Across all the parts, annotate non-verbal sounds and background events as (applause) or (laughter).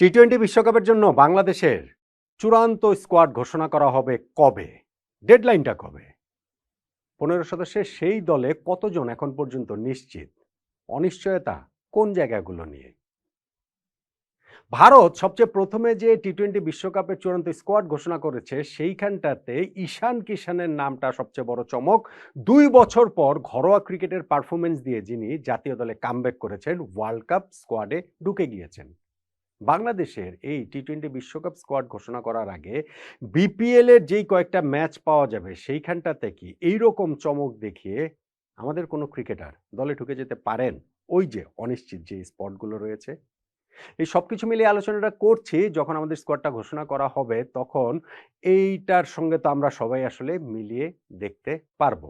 T twenty বিশ্বকাপের জন্য বাংলাদেশের চূড়ান্ত স্কোয়াড ঘোষণা করা হবে কবে? ডেডলাইনটা কবে? পনেরো সদস্যের সেই দলে কতজন এখন পর্যন্ত নিশ্চিত? অনিশ্চয়তা কোন জায়গাগুলো নিয়ে? ভারত সবচেয়ে প্রথমে যে টি টোয়েন্টি বিশ্বকাপের চূড়ান্ত স্কোয়াড ঘোষণা করেছে, সেইখানটাতে ঈশান কিষানের নামটা সবচেয়ে বড় চমক। দুই বছর পর ঘরোয়া ক্রিকেটের পারফরমেন্স দিয়ে যিনি জাতীয় দলে কামব্যাক করেছেন ওয়ার্ল্ড কাপ স্কোয়াডে ঢুকে গিয়েছেন। বাংলাদেশের এই টি টোয়েন্টি বিশ্বকাপ স্কোয়াড ঘোষণা করার আগে বিপিএল এর যেই কয়েকটা ম্যাচ পাওয়া যাবে সেইখানটাতে কি এইরকম চমক দেখিয়ে আমাদের কোনো ক্রিকেটার দলে ঢুকে যেতে পারেন? ওই যে অনিশ্চিত যে স্পটগুলো রয়েছে। এই সব কিছু মিলিয়ে আলোচনাটা করছি, যখন আমাদের স্কোয়াডটা ঘোষণা করা হবে তখন এইটার সঙ্গে তো আমরা সবাই আসলে মিলিয়ে দেখতে পারব।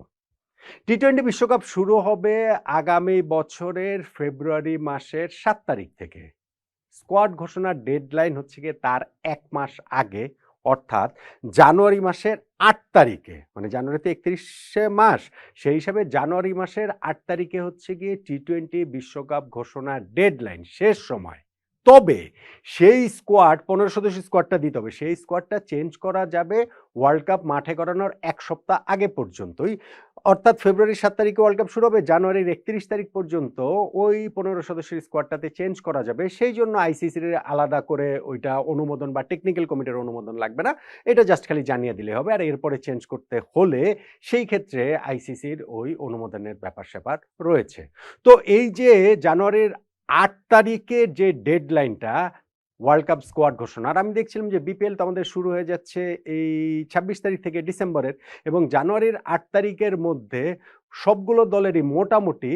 টি টোয়েন্টি বিশ্বকাপ শুরু হবে আগামী বছরের ফেব্রুয়ারি মাসের সাত তারিখ থেকে। স্কোয়াড ঘোষণার ডেডলাইন হচ্ছে গিয়ে তার এক মাস আগে, অর্থাৎ জানুয়ারি মাসের আট তারিখে। মানে জানুয়ারিতে একত্রিশে মাস, সেই হিসাবে জানুয়ারি মাসের আট তারিখে হচ্ছে গিয়ে টি টোয়েন্টি বিশ্বকাপ ঘোষণার ডেডলাইন, শেষ সময়। তবে সেই স্কোয়াড পনেরো সদস্য স্কোয়াডটা দিতে হবে। সেই স্কোয়াডটা চেঞ্জ করা যাবে ওয়ার্ল্ড কাপ মাঠে করানোর এক সপ্তাহ আগে পর্যন্তই। অর্থাৎ ফেব্রুয়ারির সাত তারিখে ওয়ার্ল্ড কাপ শুরু হবে জানুয়ারির একত্রিশ তারিখ পর্যন্ত ওই পনেরো সদস্যের স্কোয়াডটাতে চেঞ্জ করা যাবে। সেই জন্য আইসিসির আলাদা করে ওইটা অনুমোদন বা টেকনিক্যাল কমিটির অনুমোদন লাগবে না। এটা জাস্ট খালি জানিয়ে দিলে হবে। আর এরপরে চেঞ্জ করতে হলে সেই ক্ষেত্রে আইসিসির ওই অনুমোদনের ব্যাপার স্যাপার রয়েছে। তো এই যে জানুয়ারির আট তারিখের যে ডেডলাইনটা ওয়ার্ল্ড কাপ স্কোয়াড ঘোষণা আর আমি দেখছিলাম যে বিপিএল তো আমাদের শুরু হয়ে যাচ্ছে এই ছাব্বিশ তারিখ থেকে ডিসেম্বরের এবং জানুয়ারির আট তারিখের মধ্যে সবগুলো দলেরই মোটামুটি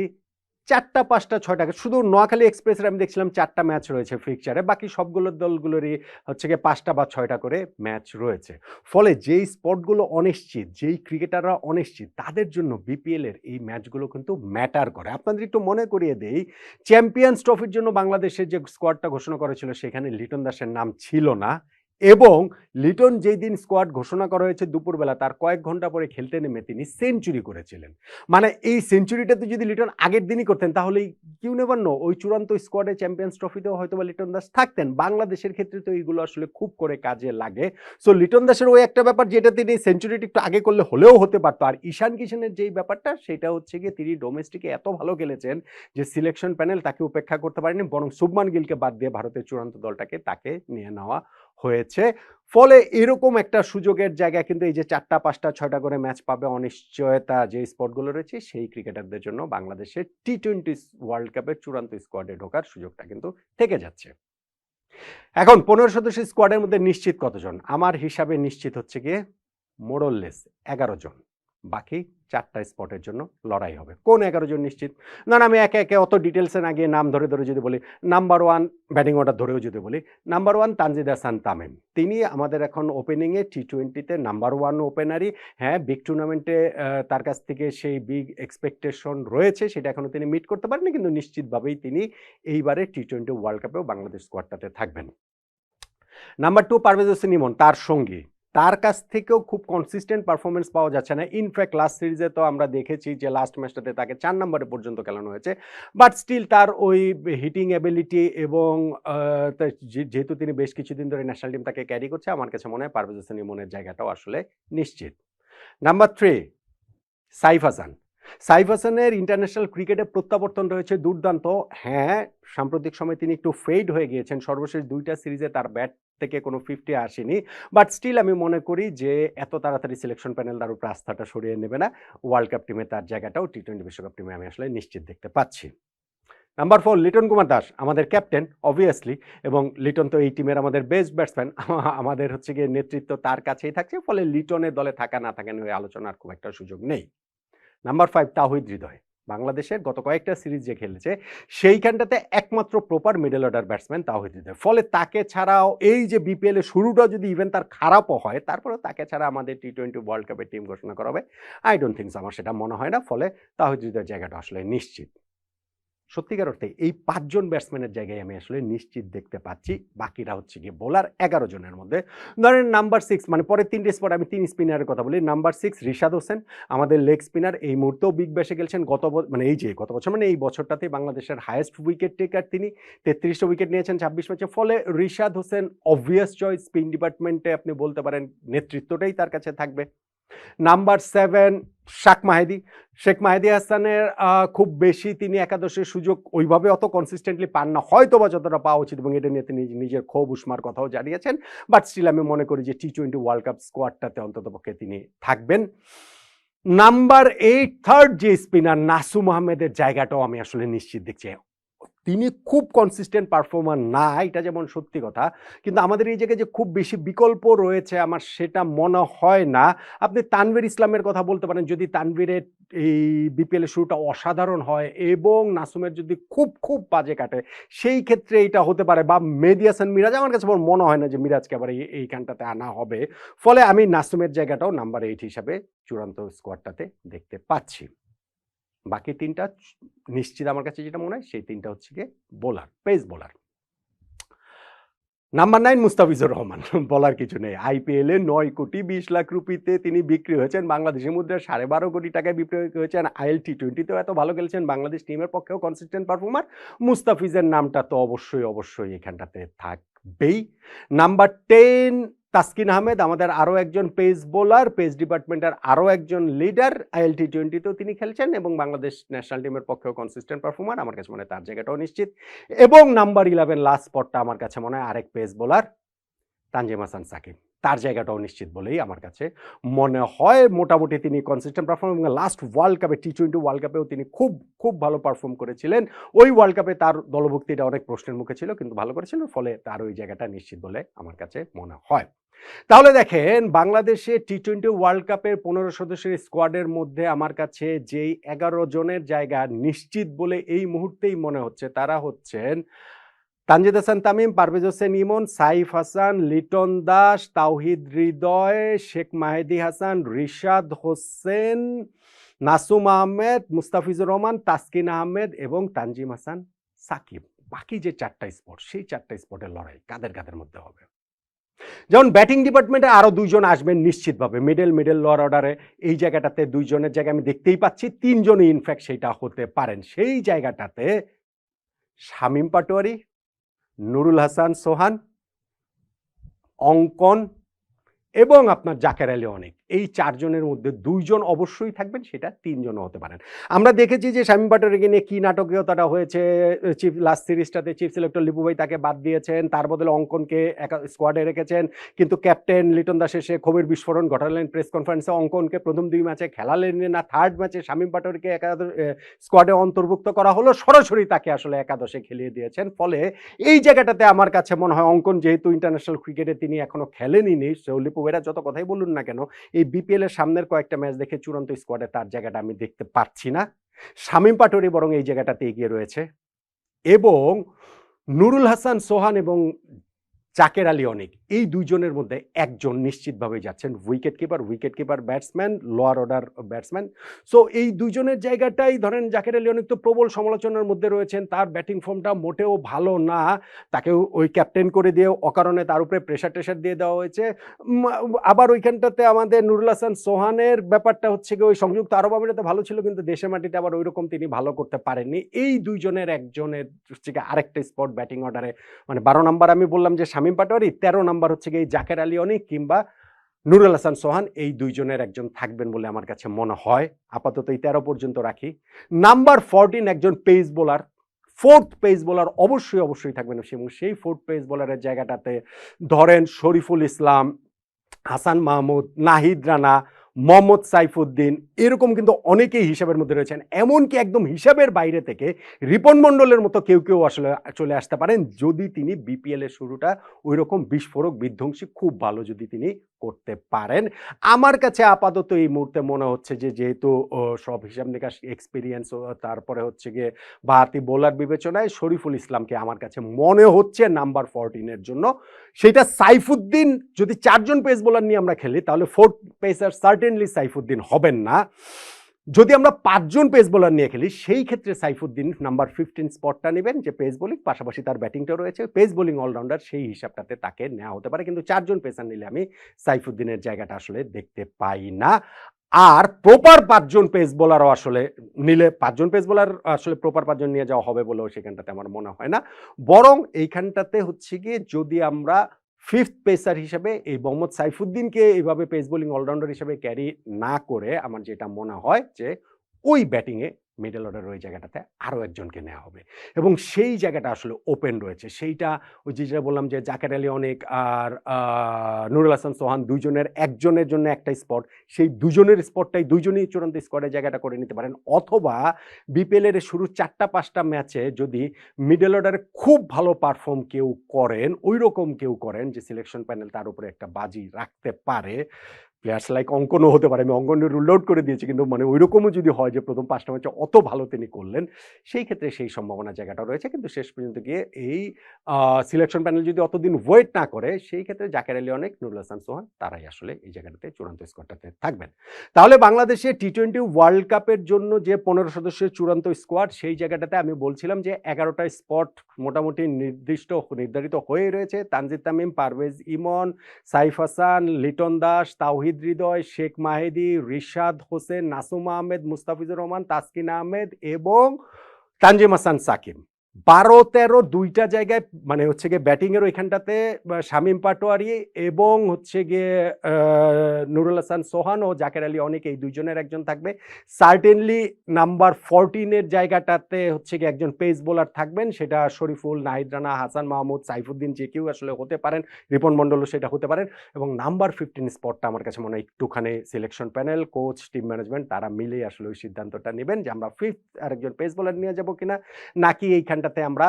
চারটা, পাঁচটা, ছয়টা, শুধু নোয়াখালী এক্সপ্রেসের আমি দেখছিলাম চারটা ম্যাচ রয়েছে ফিকচারে বাকি সবগুলো দলগুলোরই হচ্ছে গিয়ে পাঁচটা বা ছয়টা করে ম্যাচ রয়েছে। ফলে যেই স্পটগুলো অনিশ্চিত, যেই ক্রিকেটাররা অনিশ্চিত, তাদের জন্য বিপিএল এর এই ম্যাচগুলো কিন্তু ম্যাটার করে। আপনাদের একটু মনে করিয়ে দেই চ্যাম্পিয়ন্স ট্রফির জন্য বাংলাদেশের যে স্কোয়াডটা ঘোষণা করেছিল, সেখানে লিটন দাসের নাম ছিল না। এবং লিটন যেই দিন স্কোয়াড ঘোষণা করা হয়েছে দুপুরবেলা, তার কয়েক ঘণ্টা পরে খেলতে নেমে তিনি সেঞ্চুরি করেছিলেন। মানে এই সেঞ্চুরিটাতে যদি লিটন আগের দিনই করতেন তাহলে কিউ নেবার নো ওই চূড়ান্ত স্কোয়াডে চ্যাম্পিয়ন্স ট্রফিতেও হয়তো বা লিটন দাস থাকতেন। বাংলাদেশের ক্ষেত্রে তো এইগুলো আসলে খুব করে কাজে লাগে। সো লিটন দাসের ওই একটা ব্যাপার যেটা তিনি সেঞ্চুরিটি একটু আগে করলে হলেও হতে পারতো। আর ঈশান কিষানের যেই ব্যাপারটা, সেটা হচ্ছে গিয়ে তিনি ডোমেস্টিকে এত ভালো খেলেছেন যে সিলেকশন প্যানেল তাকে উপেক্ষা করতে পারেনি বরং শুভমান গিলকে বাদ দিয়ে ভারতের চূড়ান্ত দলটাকে তাকে নিয়ে নেওয়া হয়েছে। ফলে এরকম একটা সুযোগের জায়গা কিন্তু এই যে চারটা, পাঁচটা, ছয়টা করে ম্যাচ পাবে অনিশ্চয়তা যে স্পটগুলো রয়েছে, সেই ক্রিকেটারদের জন্য বাংলাদেশের টি টোয়েন্টি ওয়ার্ল্ড কাপের চূড়ান্ত স্কোয়াডে ঢোকার সুযোগটা কিন্তু থেকে যাচ্ছে। এখন পনেরো সদস্য স্কোয়াডের মধ্যে নিশ্চিত কতজন? আমার হিসাবে নিশ্চিত হচ্ছে গিয়ে মোরললেস এগারো জন। বাকি চারটা স্পটের জন্য লড়াই হবে। কোন এগারো জন নিশ্চিত? না আমি একে একে অত ডিটেলসে না গিয়ে নাম ধরে ধরে যদি বলি নাম্বার ওয়ান ব্যাটিং অর্ডার ধরেও যদি বলি নাম্বার ওয়ান তানজিদ হাসান তামিম। তিনি আমাদের এখন ওপেনিংয়ে টি টোয়েন্টিতে নাম্বার ওয়ান ওপেনারই হ্যাঁ বিগ টুর্নামেন্টে তার কাছ থেকে সেই বিগ এক্সপেকটেশন রয়েছে, সেটা এখনও তিনি মিট করতে পারেনি কিন্তু নিশ্চিতভাবেই তিনি এইবারে টি টোয়েন্টি ওয়ার্ল্ড কাপেও বাংলাদেশ স্কোয়াডটাতে থাকবেন। নাম্বার টু পারভেজ হোসেন ইমন, তার সঙ্গী। তার কাছ থেকেও খুব কনসিস্টেন্ট পারফরমেন্স পাওয়া যাচ্ছে না। ইনফ্যাক্ট লাস্ট সিরিজে তো আমরা দেখেছি যে লাস্ট ম্যাচটাতে তাকে চার নম্বরে পর্যন্ত খেলানো হয়েছে। বাট স্টিল তার ওই হিটিং এবিলিটি এবং যেহেতু তিনি বেশ কিছুদিন ধরে ন্যাশনাল টিম তাকে ক্যারি করছে, আমার কাছে মনে হয় পারভেজ হোসেন ইমনের জায়গাটাও আসলে নিশ্চিত। Number three Saif Hasan. Saif হাসানের ইন্টারন্যাশনাল ক্রিকেটে প্রত্যাবর্তন রয়েছে দুর্দান্ত। হ্যাঁ সাম্প্রতিক সময় তিনি একটু ফেড হয়ে গিয়েছেন। সর্বশেষ দুইটা সিরিজে তার ব্যাট থেকে কোনো ফিফটি আসেনি। বাট স্টিল আমি মনে করি যে এত তাড়াতাড়ি সিলেকশন প্যানেল তার উপর আস্থাটা সরিয়ে নেবে না। ওয়ার্ল্ড কাপ টিমে তার জায়গাটাও টি টোয়েন্টি বিশ্বকাপ টিমে আমি আসলে নিশ্চিত দেখতে পাচ্ছি। নাম্বার ফোর লিটন কুমার দাস, আমাদের ক্যাপ্টেন অবভিয়াসলি এবং লিটন তো এই টিমের আমাদের বেস্ট ব্যাটসম্যান আমাদের হচ্ছে গিয়ে নেতৃত্ব তার কাছেই থাকছে, ফলে লিটনের দলে থাকা না থাকা নিয়ে আলোচনার খুব একটা সুযোগ নেই। Number five Towhid Hridoy. বাংলাদেশের গত কয়েকটা সিরিজ যে খেলেছে, সেইখানটাতে একমাত্র proper middle order batsman Towhid Hridoy. ফলে তাকে ছাড়াও এই যে বিপিএলের শুরুটা যদি ইভেন তার খারাপও হয়, তারপরেও তাকে ছাড়া আমাদের টি টোয়েন্টি ওয়ার্ল্ড কাপের টিম ঘোষণা করা হবে। আই ডোন্ট থিঙ্কস আমার সেটা মনে হয় না, ফলে তাহিদের জায়গাটা আসলে নিশ্চিত। সত্যিকার অর্থে এই পাঁচজন ব্যাটসম্যানের জায়গায় আমি আসলে নিশ্চিত দেখতে পাচ্ছি। বাকিরা হচ্ছে গিয়ে বোলার এগারো জনের মধ্যে। ধরেন নাম্বার সিক্স মানে পরের তিনটে স্পট আমি তিন স্পিনারের কথা বলি। নাম্বার সিক্স রিশাদ হোসেন, আমাদের লেগ স্পিনার এই মুহূর্তেও বিগ ব্যাশে গেলছেন গত মানে এই যে গত বছর মানে এই বছরটাতে বাংলাদেশের হায়েস্ট উইকেট টেকার তিনি। তেত্রিশটা উইকেট নিয়েছেন ছাব্বিশ ম্যাচে। ফলে Rishad Hossain obvious choice spin ডিপার্টমেন্টে আপনি বলতে পারেন, নেতৃত্বটাই তার কাছে থাকবে। নাম্বার সেভেন শাক মাহেদি। শেখ মাহেদি হাসানের খুব বেশি তিনি একাদশের সুযোগ ওইভাবে অত কনসিস্টেন্টলি পান না। হয়তো বা যতটা পাওয়া উচিত, এবং এটা নিয়ে তিনি নিজের ক্ষোভ, উষ্মার কথাও জানিয়েছেন। বাট স্টিল আমি মনে করি যে টি টোয়েন্টি ওয়ার্ল্ড কাপ স্কোয়াডটাতে অন্ততপক্ষে তিনি থাকবেন। নাম্বার এইট থার্ড যে স্পিনার নাসুম আহমেদের জায়গাটাও আমি আসলে নিশ্চিত দেখছি। তিনি খুব কনসিস্টেন্ট পারফর্মার না, এটা যেমন সত্যি কথা, কিন্তু আমাদের এই জায়গায় যে খুব বেশি বিকল্প রয়েছে আমার সেটা মনে হয় না। আপনি তানভীর ইসলামের কথা বলতে পারেন, যদি তানভীরের এই বিপিএল শুরুটা অসাধারণ হয় এবং নাসুমের যদি খুব খুব বাজে কাটে, সেই ক্ষেত্রে এটা হতে পারে বা মেহেদি হাসান মিরাজ, আমার কাছে মনে হয় না যে মিরাজকে আবার এই, এইখানটাতে আনা হবে। ফলে আমি নাসুমের জায়গাটাও নাম্বার এইট হিসাবে চূড়ান্ত স্কোয়াডটাতে দেখতে পাচ্ছি। বাকি তিনটা নিশ্চিত আমার কাছে যেটা মনে হয়, সেই তিনটা হচ্ছে গিয়ে bowler pace bowler. Number nine Mustafizur Rahman, (laughs) বলার কিছু নেই। আইপিএলে নয় কোটি বিশ লাখ রুপিতে তিনি বিক্রি হয়েছেন, বাংলাদেশের মুদ্রা সাড়ে বারো কোটি টাকায় বিক্রি হয়েছেন। আইএল টি টোয়েন্টিতেও এত ভালো খেলেছেন, বাংলাদেশ টিমের পক্ষেও কনসিস্টেন্ট পারফর্মার মুস্তাফিজের নামটা তো অবশ্যই অবশ্যই এখানটাতে থাকবেই। নাম্বার টেন তাসকিন আহমেদ, আমাদের আরও একজন পেস বোলার, পেস ডিপার্টমেন্টের আরও একজন লিডার। আইএলটি টোয়েন্টিতেও তিনি খেলছেন এবং বাংলাদেশ ন্যাশনাল টিমের পক্ষেও কনসিস্টেন্ট পারফর্মার আমার কাছে মনে হয় তার জায়গাটাও নিশ্চিত। এবং নাম্বার ইলেভেন লাস্ট স্পটটা আমার কাছে মনে হয় আরেক পেস বোলার, তানজিম হাসান সাকিব। তার জায়গাটাও নিশ্চিত বলেই আমার কাছে মনে হয়। মোটামুটি তিনি কনসিস্টেন্ট পারফর্ম এবং লাস্ট ওয়ার্ল্ড কাপে টি টোয়েন্টি ওয়ার্ল্ড কাপেও তিনি খুব খুব ভালো পারফর্ম করেছিলেন। ওই ওয়ার্ল্ড কাপে তার দলভুক্তিটা অনেক প্রশ্নের মুখে ছিল, কিন্তু ভালো করেছিল, ফলে তার ওই জায়গাটা নিশ্চিত বলে আমার কাছে মনে হয়। তাহলে দেখেন, বাংলাদেশে টি টোয়েন্টি ওয়ার্ল্ড কাপের পনেরো সদস্যের স্কোয়াডের মধ্যে আমার কাছে যেই এগারো জনের জায়গা নিশ্চিত বলে এই মুহূর্তেই মনে হচ্ছে, তারা হচ্ছেন তানজিদ হাসান, তামিম, পারভেজ হোসেন, ইমন, সাইফ হাসান, লিটন দাস, তাওহিদ হৃদয়, শেখ মাহেদি হাসান, রিশাদ হোসেন, নাসুম আহমেদ, মুস্তাফিজুর রহমান, তাসকিন আহমেদ এবং তানজিম হাসান সাকিব। বাকি যে চারটা স্পট, সেই চারটা স্পটের লড়াই কাদের কাদের মধ্যে হবে? যেমন ব্যাটিং ডিপার্টমেন্টে আরও দুইজন আসবেন নিশ্চিতভাবে, মিডল মিডল লোয়ার অর্ডারে। এই জায়গাটাতে দুইজনের জায়গায় আমি দেখতেই পাচ্ছি, তিনজনই ইনফ্যাক্ট সেইটা হতে পারেন। সেই জায়গাটাতে শামীম পাটোয়ারি নুরুল হাসান সোহান অঙ্কন এবং আপনার জাকের আলী অনেক। এই চারজনের মধ্যে দুইজন অবশ্যই থাকবেন, সেটা তিনজনও হতে পারেন। আমরা দেখেছি যে শামীম পাটোয়ারিকে নিয়ে কী নাটকীয়তাটা হয়েছে, চিফ লাস্ট সিরিজটাতে চিফ সিলেক্টর লিপু ভাই তাকে বাদ দিয়েছেন, তার বদলে অঙ্কনকে একা স্কোয়াডে রেখেছেন, কিন্তু ক্যাপ্টেন লিটন দাস এসে ক্ষোভের বিস্ফোরণ ঘটালেন প্রেস কনফারেন্সে অঙ্কনকে প্রথম দুই ম্যাচে খেলালেন না থার্ড ম্যাচে শামীম পাটোয়ারিকে একাদশ স্কোয়াডে অন্তর্ভুক্ত করা হলো, সরাসরি তাকে আসলে একাদশে খেলিয়ে দিয়েছেন, ফলে এই জায়গাটাতে আমার কাছে মনে হয় অঙ্কন যেহেতু ইন্টারন্যাশনাল ক্রিকেটে তিনি এখনও খেলেনি নি লিপু ভাইরা যত কথাই বলুন না কেন এই বিপিএল এর সামনের কয়েকটা ম্যাচ দেখে চূড়ান্ত স্কোয়াডে তার জায়গাটা আমি দেখতে পাচ্ছি না। শামীম পাটোরি বরং এই জায়গাটাতে এগিয়ে রয়েছে। এবং নুরুল হাসান, সোহান এবং জাকের আলী অনেক। এই দুইজনের মধ্যে একজন নিশ্চিতভাবে যাচ্ছেন wicketkeeper wicketkeeper batsman lower order batsman so এই দুইজনের জায়গাটাই ধরেন জাকের আলী অনেক তো প্রবল সমালোচনার মধ্যে রয়েছেন। তার ব্যাটিং ফর্মটা মোটেও ভালো না। তাকে ওই ক্যাপ্টেন করে দিয়ে অকারণে তার উপরে প্রেশার টেশার দিয়ে দেওয়া হয়েছে। আবার ওইখানটাতে আমাদের নুরুল হাসান সোহানের ব্যাপারটা হচ্ছে কি ওই সংযুক্ত আরব আমিরাতে ভালো ছিল, কিন্তু দেশের মাটিতে আবার ওইরকম তিনি ভালো করতে পারেননি। এই দুইজনের একজনের হচ্ছে আরেকটা স্পট ব্যাটিং অর্ডারে মানে বারো নাম্বার আমি বললাম যে শামীম পাটোয়ারি, তেরো নাম্বার হচ্ছে গিয়ে জাকের আলী অনেক কিংবা নুরুল হাসান সোহান, এই দুইজনের একজন থাকবেন বলে আমার কাছে মনে হয়। আপাতত এই তেরো পর্যন্ত রাখি। নাম্বার ফোরটিন একজন pace bowler fourth pace bowler অবশ্যই অবশ্যই থাকবেন এবং সেই ফোর্থ পেস বোলারের জায়গাটাতে ধরেন শরীফুল ইসলাম, হাসান মাহমুদ, নাহিদ রানা মোহাম্মদ সাইফুদ্দিন, এরকম কিন্তু অনেকেই হিসাবের মধ্যে রয়েছেন। এমনকি একদম হিসাবের বাইরে থেকে রিপন মণ্ডলের মতো কেউ কেউ আসলে চলে আসতে পারেন। যদি তিনি বিপিএলের শুরুটা ওইরকম বিস্ফোরক, বিধ্বংসী, খুব ভালো যদি তিনি করতে পারেন। আমার কাছে আপাতত এই মুহূর্তে মনে হচ্ছে যে, যেহেতু সব হিসাব নিকাশ এক্সপিরিয়েন্স তারপরে হচ্ছে গিয়ে বাহাতি বোলার বিবেচনায় শরীফুল ইসলামকে আমার কাছে মনে হচ্ছে নাম্বার ফোরটিনের জন্য। সেটা সাইফুদ্দিন, যদি চারজন পেস বোলার নিয়ে আমরা খেলি, তাহলে ফোর্থ পেসার সার্টেনলি সাইফুদ্দিন হবেন না। যদি আমরা পাঁচজন পেস বোলার নিয়ে খেলি, সেই ক্ষেত্রে সাইফুদ্দিন নাম্বার ফিফটিন স্পটটা নেবেন, যে পেস বোলিং, পাশাপাশি তার ব্যাটিংটা রয়েছে। পেস বোলিং অলরাউন্ডার সেই হিসাবটাতে তাকে নেওয়া হতে পারে, কিন্তু চারজন পেসার নিলে আমি সাইফুদ্দিনের জায়গাটা আসলে দেখতে পাই না। আর প্রপার পাঁচজন পেস বোলারও আসলে নিলে, পাঁচজন পেস বোলার আসলে প্রপার পাঁচজন নিয়ে যাওয়া হবে বলেও সেখানটাতে আমার মনে হয় না। বরং এইখানটাতে হচ্ছে গিয়ে যদি আমরা ফিফথ পেসার হিসেবে এই মোহাম্মদ সাইফুদ্দিনকে এইভাবে পেস বোলিং অলরাউন্ডার হিসেবে ক্যারি না করে আমার যেটা মনে হয় যে ওই ব্যাটিংয়ে মিডল অর্ডার ওই জায়গাটাতে আরও একজনকে নেওয়া হবে। এবং সেই জায়গাটা আসলে ওপেন রয়েছে। সেইটা ওই যেটা বললাম যে জাকের আলী অনেক আর নুরুল হাসান সোহান দুইজনের, একজনের জন্য একটা স্পট সেই দুজনের স্পটটাই দুইজনই চূড়ান্ত স্কোয়াডের জায়গাটা করে নিতে পারেন। অথবা বিপিএলের শুরু চারটা, পাঁচটা ম্যাচে যদি মিডল অর্ডারে খুব ভালো পারফর্ম কেউ করেন ওই রকম কেউ করেন যে সিলেকশন প্যানেল তার উপরে একটা বাজি রাখতে পারে প্লেয়ার্স লাইক অঙ্কনও হতে পারে। আমি অঙ্কন রুল আউট করে দিয়েছি, কিন্তু মানে ওই রকমও যদি হয় যে প্রথম পাঁচটা ম্যাচে অত ভালো তিনি করলেন, সেই ক্ষেত্রে সেই সম্ভাবনা জায়গাটা রয়েছে। কিন্তু শেষ পর্যন্ত গিয়ে এই সিলেকশন প্যানেল যদি অতদিন ওয়েট না করে, সেই ক্ষেত্রে জাকের আলী অনেক, নুরুল হাসান, সোহান, তারাই আসলে এই জায়গাটাতে চূড়ান্ত স্কোয়াডটাতে থাকবেন। তাহলে বাংলাদেশে টি টোয়েন্টি ওয়ার্ল্ড কাপের জন্য যে পনেরো সদস্যের চূড়ান্ত স্কোয়াড সেই জায়গাটাতে আমি বলছিলাম যে এগারোটা স্পট মোটামুটি নির্দিষ্ট, নির্ধারিত হয়ে রয়েছে। তানজিদ তামিম, পারভেজ ইমন, সাইফ হাসান, লিটন দাস, তাওহিদ হৃদয় শেখ মাহেদি, রিশাদ হোসেন, নাসুম আহমেদ, মুস্তাফিজুর রহমান, তাসকিন আহমেদ এবং তানজিম হাসান সাকিব বারো তেরো দুইটা জায়গায় মানে হচ্ছে গিয়ে ব্যাটিংয়ের ওইখানটাতে শামীম পাটোয়ারি এবং হচ্ছে গিয়ে নুরুল হাসান সোহান ও জাকের আলী অনেক এই দুইজনের একজন থাকবে। সার্টেনলি নাম্বার ফোরটিনের জায়গাটাতে হচ্ছে গিয়ে একজন পেস বোলার থাকবেন, সেটা শরীফুল, নাহিদ রানা, হাসান মাহমুদ, সাইফুদ্দিন যে কেউ আসলে হতে পারেন, রিপন মণ্ডলও সেটা হতে পারেন। এবং নাম্বার ফিফটিন স্পটটা আমার কাছে মনে হয় একটুখানি selection panel coach team management তারা মিলেই আসলে ওই সিদ্ধান্তটা নেবেন যে আমরা ফিফথ আরেকজন পেস বোলার নিয়ে যাব কিনা। নাকি এইখানটাতে আমরা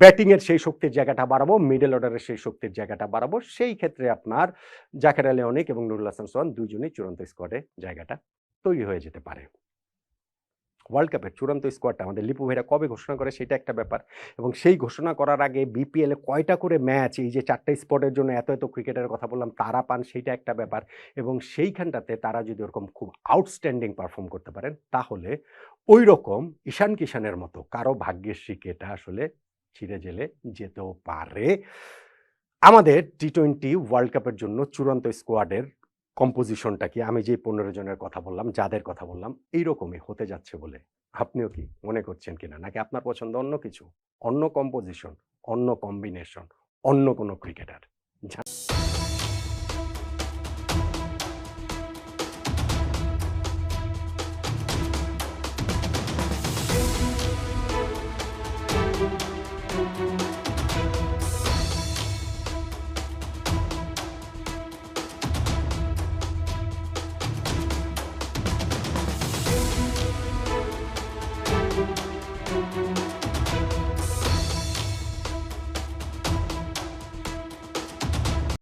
ব্যাটিংয়ের সেই শক্তির জায়গাটা বাড়াবো মিডল অর্ডারের সেই শক্তির জায়গাটা বাড়াবো। সেই ক্ষেত্রে আপনার জাকের আলী অনেক এবং নুরুল হাসান সোহান দুজনেই চূড়ান্ত স্কোয়াডে জায়গাটা তৈরি হয়ে যেতে পারে। ওয়ার্ল্ড কাপের চূড়ান্ত স্কোয়াডটা আমাদের লিপু ভাইরা কবে ঘোষণা করে সেটা একটা ব্যাপার। এবং সেই ঘোষণা করার আগে বিপিএলে কয়টা করে ম্যাচ এই যে চারটা স্পটের জন্য এত এত ক্রিকেটের কথা বললাম, তারা পান সেইটা একটা ব্যাপার। এবং সেইখানটাতে তারা যদি ওরকম খুব আউটস্ট্যান্ডিং পারফর্ম করতে পারেন, তাহলে ওই রকম ঈশান কিষানের মতো কারও ভাগ্যের শিকেটা আসলে ছিঁড়ে জেলে যেতেও পারে। আমাদের টি টোয়েন্টি ওয়ার্ল্ড কাপের জন্য চূড়ান্ত স্কোয়াডের কম্পোজিশনটা কি? আমি যে পনেরো জনের কথা বললাম, যাদের কথা বললাম, এইরকমই হতে যাচ্ছে বলে। আপনিও কি মনে করছেন কিনা? নাকি আপনার পছন্দ অন্য কিছু? অন্য কম্পোজিশন, অন্য কম্বিনেশন, অন্য কোনো ক্রিকেটার?